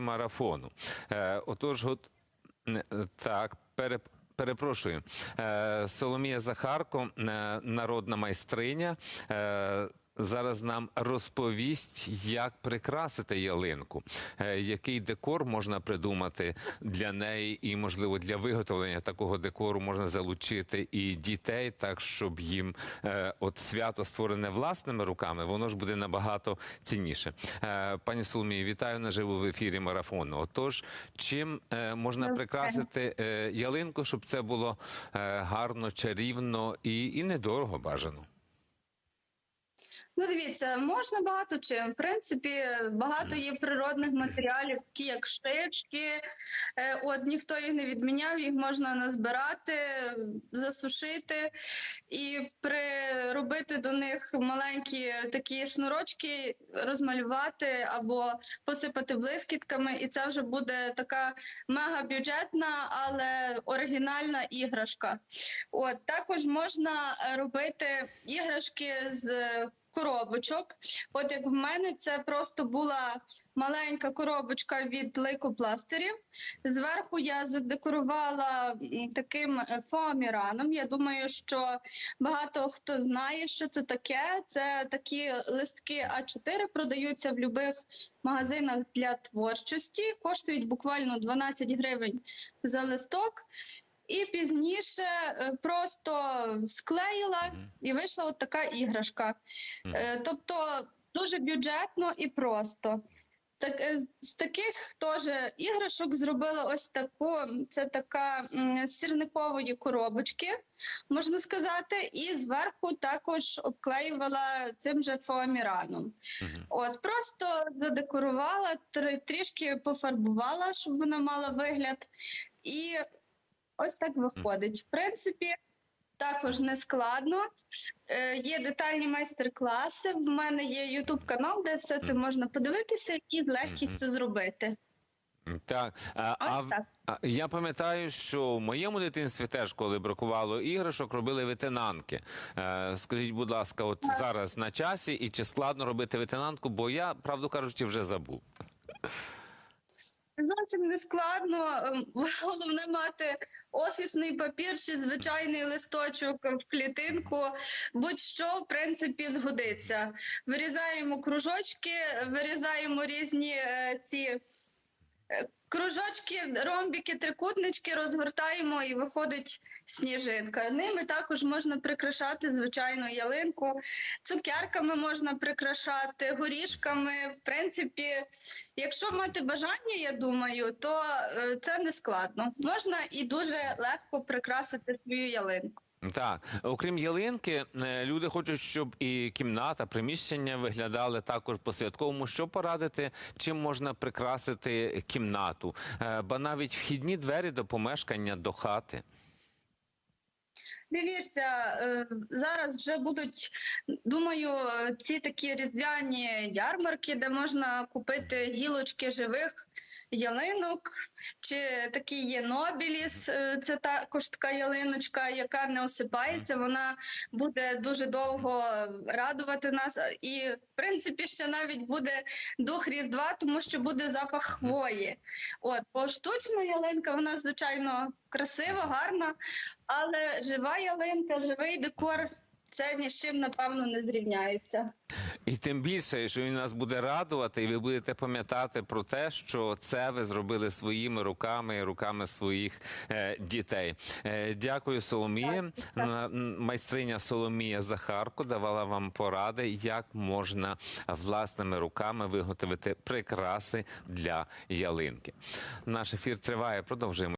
марафону. Е, Отож, от е, так, пере, перепрошую. Е, Соломія Захарко, народна майстриня. Зараз нам розповість, як прикрасити ялинку, е, який декор можна придумати для неї, і можливо для виготовлення такого декору можна залучити і дітей, так щоб їм е, от свято створене власними руками, воно ж буде набагато цінніше. Е, Пані Соломії, вітаю наживо в ефірі марафону. Отож, чим можна прикрасити ялинку, щоб це було гарно, чарівно і, і недорого бажано. Ну, дивіться, можна багато чим. В принципі, багато є природних матеріалів, такі як шишки. Е, От ніхто їх не відміняв, їх можна назбирати, засушити і приробити до них маленькі такі шнурочки, розмалювати або посипати блискітками, і це вже буде така мегабюджетна, але оригінальна іграшка. От також можна робити іграшки з коробочок. От як в мене це просто була маленька коробочка від лейкопластирів. Зверху я задекорувала таким е, фоаміраном. Я думаю, що багато хто знає, що це таке. Це такі листки А4 продаються в будь-яких магазинах для творчості. Коштують буквально 12 гривень за листок. І пізніше е, просто склеїла і вийшла от така іграшка. Е, Тобто дуже бюджетно і просто. Так, е, з таких теж іграшок зробила ось таку. Це така з сірникової коробочки, можна сказати, і зверху також обклеювала цим же фоаміраном. Мгм. От просто задекорувала, трішки пофарбувала, щоб вона мала вигляд. І ось так виходить. В принципі, також не складно. Е, Є детальні майстер-класи. В мене є Ютуб канал, де все це можна подивитися і з легкістю зробити. Так, а, а, так. а я пам'ятаю, що в моєму дитинстві теж, коли бракувало іграшок, робили ветенанки. Е, скажіть, будь ласка, от зараз на часі і чи складно робити ветенанку, бо я, правду кажучи, вже забув. Зовсім не складно. Ем, Головне мати офісний папір чи звичайний листочок в клітинку. Будь-що в принципі згодиться. Вирізаємо кружочки, вирізаємо різні е, ці. Кружочки, ромбики, трикутнички розгортаємо і виходить сніжинка. Ними також можна прикрашати звичайну ялинку, цукерками можна прикрашати, горішками. В принципі, якщо мати бажання, я думаю, то е, це не складно. Можна і дуже легко прикрасити свою ялинку. Так, окрім ялинки, е, люди хочуть, щоб і кімната, приміщення виглядали також по-святковому. Що порадити, чим можна прикрасити кімнату, Е, ба навіть вхідні двері до помешкання, до хати. Дивіться, е, зараз вже будуть, думаю, ці такі різдвяні ярмарки, де можна купити гілочки живих ялинок, чи такий є Нобіліс, е, це також така ялиночка, яка не осипається. Вона буде дуже довго радувати нас. І, в принципі, ще навіть буде дух Різдва, тому що буде запах хвої. От, бо штучна ялинка, вона звичайно красива, гарна. Але жива ялинка, живий декор це ні з чим, напевно, не зрівняється. І тим більше, що він нас буде радувати, і ви будете пам'ятати про те, що це ви зробили своїми руками і руками своїх е, дітей. Е, дякую, Соломія. На- Майстриня Соломія Захарко давала вам поради, як можна власними руками виготовити прикраси для ялинки. Наш ефір триває. Продовжуємо.